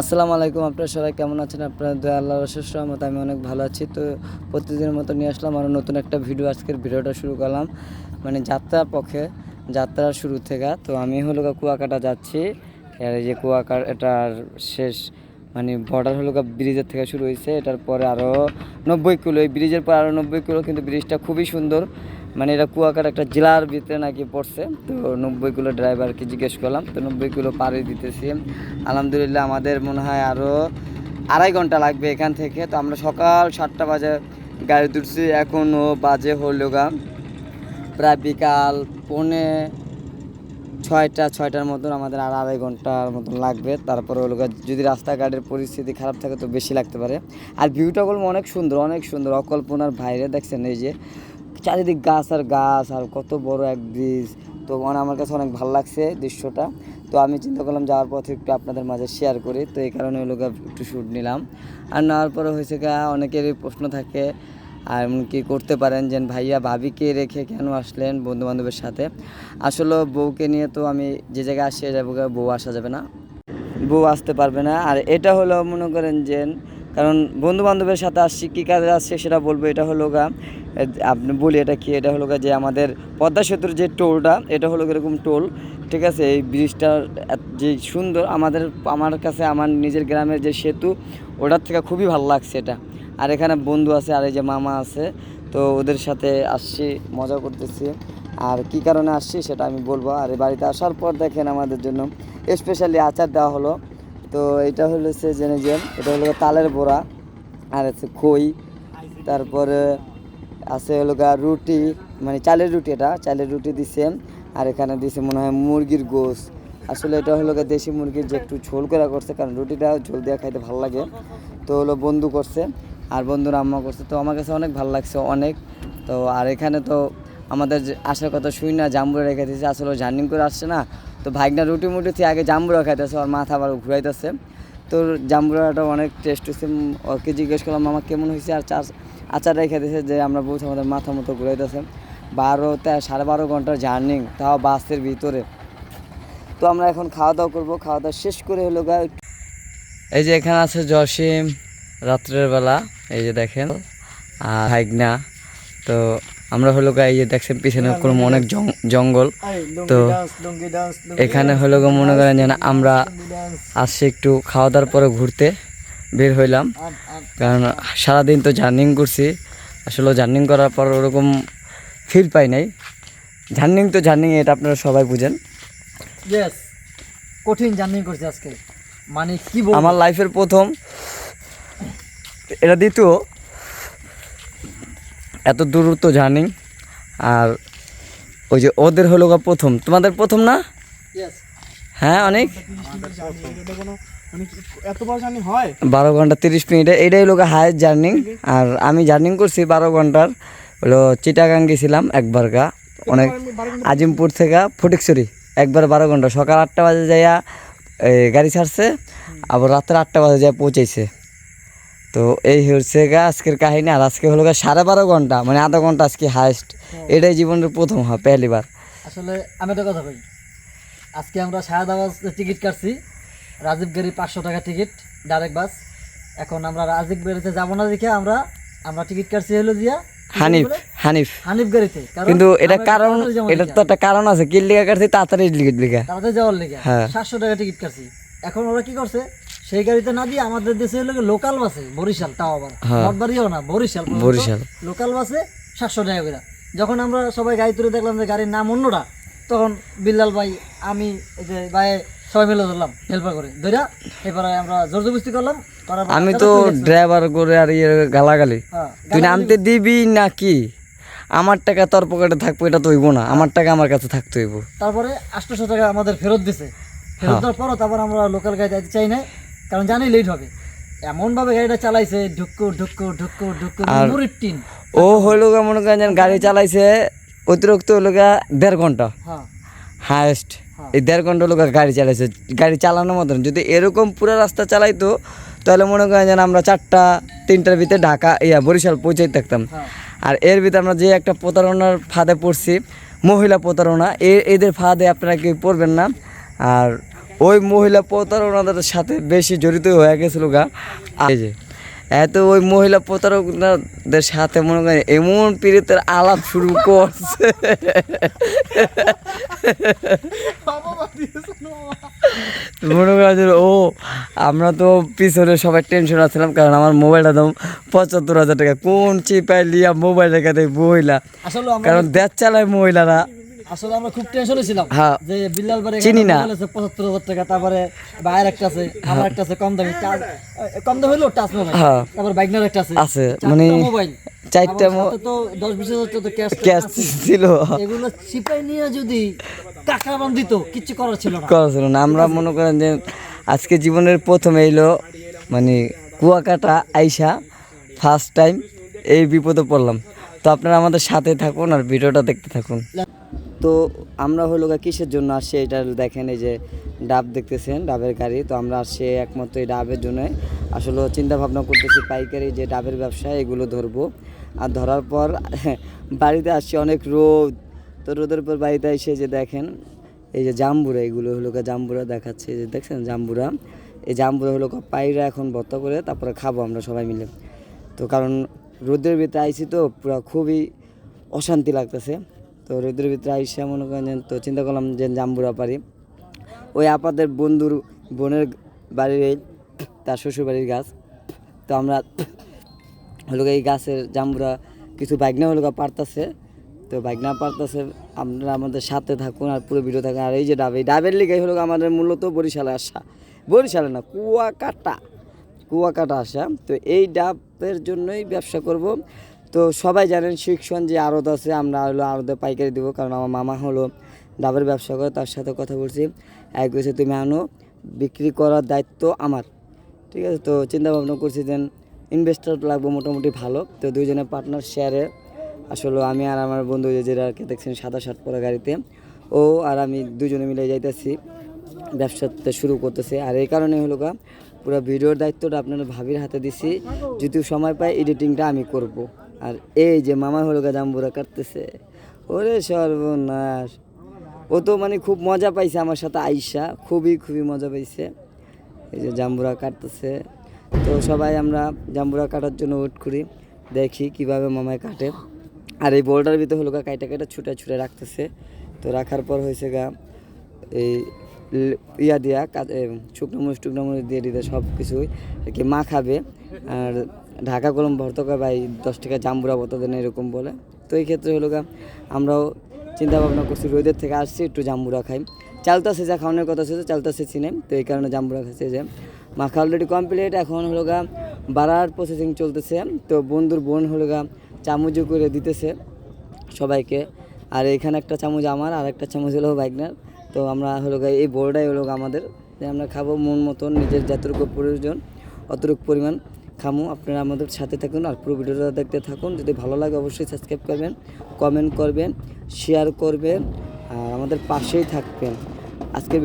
আসসালামু আলাইকুম, আপনারা সবাই কেমন আছেন? আপনারা দয়া আল্লাহর অশেষ রহমত আমি অনেক ভালো আছি। তো প্রতিদিনের মতো নিয়ে আসলাম আরও নতুন একটা ভিডিও। আজকের ভিডিওটা শুরু করলাম মানে যাত্রার পক্ষে, যাত্রার শুরু থেকে। তো আমি হলো কুয়াকাটা যাচ্ছি। আর এই যে কুয়াকাটা, এটার শেষ মানে বর্ডার হলো ব্রিজের থেকে শুরু হয়েছে এটার পরে আরও নব্বই কিলো, এই ব্রিজের পর আরও নব্বই কিলো, কিন্তু ব্রিজটা খুবই সুন্দর। মানে এটা কুয়াকাট একটা জেলার ভিতরে নাকি পড়ছে। তো নব্বই কিলো ড্রাইভারকে জিজ্ঞেস করলাম, তো নব্বই কিলো পাড়ি দিতেছি। আলহামদুলিল্লাহ আমাদের মনে হয় আরও আড়াই ঘণ্টা লাগবে এখান থেকে। তো আমরা সকাল সাতটা বাজে গাড়ি তুলছি এখনও বাজে হলো গা। প্রায় বিকাল পৌনে ছয়টা, ছয়টার মতন আমাদের আর আড়াই ঘণ্টার মতন লাগবে। তারপরে হলো যদি রাস্তাঘাটের পরিস্থিতি খারাপ থাকে তো বেশি লাগতে পারে। আর ভিউটা বলব অনেক সুন্দর অনেক সুন্দর, অকল্পনার বাইরে দেখছেন এই যে চারিদিক গাছ আর গাছ আর কত বড় এক ব্রিজ তো মানে আমার কাছে অনেক ভালো লাগছে দৃশ্যটা। তো আমি চিন্তা করলাম যাওয়ার পথে একটু আপনাদের মাঝে শেয়ার করি। তো এই কারণে হলো গা একটু শ্যুট নিলাম। আর নেওয়ার পরে হয়েছে গা অনেকেরই প্রশ্ন থাকে, আর কি করতে পারেন যে, ভাইয়া, ভাবিকে রেখে কেন আসলেন বন্ধু বান্ধবের সাথে? আসলে বউকে নিয়ে তো আমি যে জায়গায় আসি যাব বউ আসা যাবে না। বউ আসতে পারবে না। আর এটা হলো মনে করেন যে কারণ বন্ধু বান্ধবের সাথে আসছি, কী কাজে আসছে সেটা বলব, এটা হলো গা আপনি বলি এটা কি, এটা হলো গা যে আমাদের পদ্মা সেতুর যে টোলটা, এটা হলো এরকম টোল, ঠিক আছে? এই ব্রিজটার যে সুন্দর, আমাদের, আমার কাছে, আমার নিজের গ্রামের যে সেতু, ওটার থেকে খুবই ভালো লাগছে এটা। আর এখানে বন্ধু আছে, আর এই যে মামা আছে, তো ওদের সাথে আসছি, মজা করতেছি। আর কি কারণে আসছি সেটা আমি বলব, আর বাড়িতে আসার পর দেখেন আমাদের জন্য স্পেশালি আচার দেওয়া হলো। তো এটা হলো সে জেনে যে, এটা হলো তালের বড়া, আর আছে খই, তারপরে আছে হলো গা রুটি মানে চালের রুটি এটা, চালের রুটি দিছে, আর এখানে দিছে মনে হয় মুরগির গোস আসলে এটা হলো গা দেশি মুরগির যে একটু ঝোল করা করছে, কারণ রুটিটা ঝোল দেওয়া খাইতে ভালো লাগে। তো হলো বন্ধু করছে, আর বন্ধুর আম্মা করছে, তো আমার কাছে অনেক ভালো লাগছে, অনেক। তো আর এখানে তো আমাদের আসার কথা শুই না, জাম্বুরা রেখে দিয়েছে আসলে জার্নিং করে আসছে না। তো ভাইগনা রুটি মুটি থেকে আগে জাম্বুরা খাইতেছে, ওর মাথা আবার ঘুরাইতেছে। তো জাম্বুরাটা অনেক টেস্ট হয়েছে ওকে জিজ্ঞেস করলাম, মামা, কেমন হয়েছে আর চার আচার রেখে দিয়েছে যে আমরা বলছি আমাদের মাথা মতো ঘুরাইতেছে। বারো সাড়ে বারো ঘণ্টার জার্নিং তাও বাসের ভিতরে। তো আমরা এখন খাওয়া দাওয়া করব, খাওয়া দাওয়া শেষ করে হলো গা এই যে এখানে আছে জসিম, রাত্রের বেলা, এই যে দেখেন, আর হাইগনা তো আমরা হলো গা এই যে দেখছেন পিছনে কোনো অনেক জং- জঙ্গল। তো এখানে হলো গা মনে করেন যেন আমরা আসছি একটু খাওয়া দাওয়ার পরে ঘুরতে বের হইলাম। কারণ সারাদিন তো জার্নিং করছি। আসলে জার্নিং করার পর ওরকম ফিল পাই নাই। জার্নিং তো জার্নিং এটা আপনারা সবাই বুঝেন। কঠিন জার্নিং করছে আজকে। মানে কি আমার লাইফের প্রথম এটা দ্বিতীয়। এত দূরত্ব জার্নি আর ওই যে ওদের হলো গা প্রথম। তোমাদের প্রথম না? হ্যাঁ অনেক? হয় বারো ঘণ্টা তিরিশ মিনিটে এটাই হলো হায়েস্ট জার্নিং আর আমি জার্নিং করছি বারো ঘণ্টার। হলো চিটাগাং গেছিলাম একবার গা অনেক আজিমপুর থেকে ফটিকছড়ি একবার বারো ঘণ্টা। সকাল আটটা বাজে যাইয়া গাড়ি ছাড়ছে আবার রাত্রে আটটা বাজে যায় পৌঁছেছে তো এই হচ্ছে গা আজকের কাহিনী। আর আজকে হলো গা সাড়ে বারো ঘণ্টা মানে আধা ঘণ্টা আজকে হায়েস্ট এটাই জীবনের প্রথম হয় পেহলিবার আসলে আমি একটা কথা কই। আজকে আমরা সাড়ে শাহাদাবাদ টিকিট কাটছি। রাজীব গাড়ি পাঁচশো টাকা টিকিট ডাইরেক্ট বাস এখন আমরা রাজীব গাড়িতে যাব না দেখে আমরা আমরা টিকিট কাটছি হলো জিয়া হানিফ হানিফ। হানিফ গাড়িতে। কিন্তু এটা কারণ এটা তো একটা কারণ আছে কি লিগা কাটছি তাড়াতাড়ি লিখা তাড়াতাড়ি যাওয়ার লেগে। হ্যাঁ। সাতশো টাকা টিকিট কাটছি। এখন ওরা কি করছে? সেই গাড়িতে না দিয়ে আমাদের দেশে হলো লোকাল বাসে বরিশাল তাও আবার। হ্যাঁ। নটবাড়িও না বরিশাল বরিশাল। লোকাল বাসে সাতশো টাকা করে। যখন আমরা সবাই গাড়ি তুলে দেখলাম যে গাড়ির নাম অন্যটা তখন বিল্লাল ভাই আমি এই যে ভাই সবাই মিলে ধরলাম হেল্পার করে। ধরা এবারে আমরা জোর জবস্তি করলাম আমি তো ড্রাইভার করে আর ইয়ে গালাগালি। হ্যাঁ, তুই নামতে দিবি। নাকি? আমার টাকা তোর পকেটে থাকব এটা তো হইব না। আমার টাকা আমার কাছে থাকতে হইব। তারপরে আটশোশো টাকা আমাদের ফেরত দিছে। হ্যাঁ। ফেরত দেওয়ার পরও তারপর আমরা লোকাল গাড়ি যাইতে চাই না কারণ জানি লেট হবে। এমন ভাবে গাড়িটা চালাইছে ঢুক্কু ঢুক্কু ঢুক্কু ঢুক্কু মুড়ির টিন ও হইল গা মনে করেন যেন গাড়ি চালাইছে অতিরিক্ত হইল গা দেড় ঘণ্টা। হ্যাঁ। হায়েস্ট এই দেড় ঘণ্টা লোক গাড়ি চালাইছে। গাড়ি চালানোর মতন। যদি এরকম পুরো রাস্তা চালাইতো তাহলে মনে করেন যেন আমরা চারটা তিনটার ভিতরে ঢাকা ইয়া বরিশাল পৌঁছাই থাকতাম। হ্যাঁ। আর এর ভিতরে আমরা যে একটা প্রতারণার ফাঁদে পড়ছি মহিলা প্রতারণা এদের ফাঁদে আপনারা কেউ পড়বেন না। আর ওই মহিলা প্রতারণাদের সাথে বেশি জড়িত হয়ে গেছিল গা। যে এত ওই মহিলা প্রতারকদের সাথে মনে করেন এমন পীড়িতের আলাপ শুরু করছে। মনে করেন ও আমরা তো পিছনে সবাই টেনশন আছিলাম কারণ আমার মোবাইলটা দাম পঁচাত্তর হাজার টাকা। কোন চিপাই লিয়া মোবাইল রেখে দেয় মহিলা কারণ দেশ চালায় মহিলারা। আসলে আমরা খুব টেনশনে ছিলাম হ্যাঁ যে বিল্লাল বাড়ি চিনি না। পঁচাত্তর হাজার টাকা তারপরে বাইরের একটা আছে আমার একটা আছে কম দামি কম দামি হলো টাচ মোবাইল তারপর বাইকনার একটা আছে আছে মানে মোবাইল চারটা তো দশ বিশ হাজার টাকা তো ক্যাশ ক্যাশ ছিল। এগুলো চিপাই নিয়ে যদি টাকা বান দিত কিচ্ছু করার ছিল না। করা ছিল না। আমরা মনে করেন যে আজকে জীবনের প্রথম এলো মানে কুয়াকাটা আইসা ফার্স্ট টাইম এই বিপদে পড়লাম। তো আপনারা আমাদের সাথে থাকুন আর ভিডিওটা দেখতে থাকুন। তো আমরা হলো কিসের জন্য আসছি এটা দেখেন এই যে ডাব দেখতেছেন, ডাবের গাড়ি। তো আমরা আসছি একমাত্র এই ডাবের জন্য আসলে চিন্তা ভাবনা করতেছি, পাইকারি যে ডাবের ব্যবসা, এগুলো ধরবো। আর ধরার পর বাড়িতে আসছি অনেক রোদ। তো রোদের পর বাড়িতে এসে যে দেখেন, এই যে জাম্বুরা, এগুলো হলো জাম্বুরা দেখাচ্ছে। যে দেখছেন জাম্বুরা? এই জাম্বুরা হলো গা পায়রা এখন ভর্তা করে তারপরে খাব আমরা সবাই মিলে। তো কারণ রোদের ভিতরে আইসি তো পুরো খুবই অশান্তি লাগতেছে। তো রোদের ভিতরে আইসা মনে করেন তো চিন্তা করলাম যে জাম্বুরা পারি। ওই আপাদের বন্ধুর বোনের বাড়ির এই তার শ্বশুর বাড়ির গাছ। তো আমরা হলো এই গাছের জাম্বুরা কিছু বাইকনা হলো পারতাছে। তো বাইকনা পারতাছে, আপনারা আমাদের সাথে থাকুন আর পুরো ভিডিও থাকুন। আর এই যে ডাব ডাবের লিগে হলো আমাদের মূলত বরিশালে আসা। বরিশালে না, কুয়াকাটা কুয়াকাটা আসা। তো এই ডাবের জন্যই ব্যবসা করব। তো সবাই জানেন শিক্ষণ যে আড়ত আছে, আমরা হলো আড়তে পাইকারি দেবো, কারণ আমার মামা হলো ডাবের ব্যবসা করে, তার সাথে কথা বলছি। এক বলছে তুমি আনো, বিক্রি করার দায়িত্ব আমার। ঠিক আছে, তো চিন্তা ভাবনা করছি যে ইনভেস্টার লাগবো মোটামুটি ভালো। তো দুইজনে পার্টনার শেয়ারে আসলে আমি আর আমার বন্ধু যে যেটাকে দেখছেন সাদা শার্ট পরা গাড়িতে, ও আর আমি দুজনে মিলে যাইতেছি, ব্যবসাতে শুরু করতেছে। আর এই কারণে হলো গা, পুরো ভিডিওর দায়িত্বটা আপনার ভাবির হাতে দিছি যদি সময় পাই এডিটিংটা আমি করব। আর এই যে মামা হলো গা জাম্বুরা কাটতেছে। ওরে সর্বনাশ। ও তো মানে খুব মজা পাইছে আমার সাথে আইসা, খুবই খুবই মজা পাইছে। এই যে জাম্বুরা কাটতেছে। তো সবাই আমরা জাম্বুরা কাটার জন্য ওয়েট করি, দেখি কীভাবে মামায় কাটে। আর এই বোর্ডার ভিতরে হলো গা কাইটা কাইটা ছুটে ছুটে রাখতেছে। তো রাখার পর হয়েছে গা, এই ইয়া দিয়া শুকনো মরিচ টুকনো মরিচ দিয়ে দিতে সব কিছুই আর কি মা খাবে আর ঢাকা, কলম, ভর্তকা, ভাই, দশ টাকা জাম্বুরা বতা দেন এরকম বলে। তো এই ক্ষেত্রে হলো গা আমরাও চিন্তা ভাবনা করছি, রোদের থেকে আসছি, একটু জাম্বুরা খাই। চালতাছে যা খাওয়ানোর কথা ছিল চালতাছে চিনে তো এই কারণে জাম্বুরা খাচ্ছে যে। মাখা অলরেডি কমপ্লিট এখন হলো গা বাড়ার প্রসেসিং চলতেছে। তো বন্ধুর বোন হলো গা চামচও করে দিতেছে সবাইকে। আর এখানে একটা চামচ আমার, আর একটা চামচ হলো বাইকনার তো আমরা হলো গা এই বড়টাই হলো আমাদের। যে আমরা খাব মন মতন, নিজের যতটুকু প্রয়োজন, অতটুকু পরিমাণ। খামু, আপনারা আমাদের সাথে থাকুন আর পুরো ভিডিওটা দেখতে থাকুন। যদি ভালো লাগে অবশ্যই সাবস্ক্রাইব করবেন কমেন্ট করবেন শেয়ার করবেন, আর আমাদের পাশেই থাকবেন। আজকের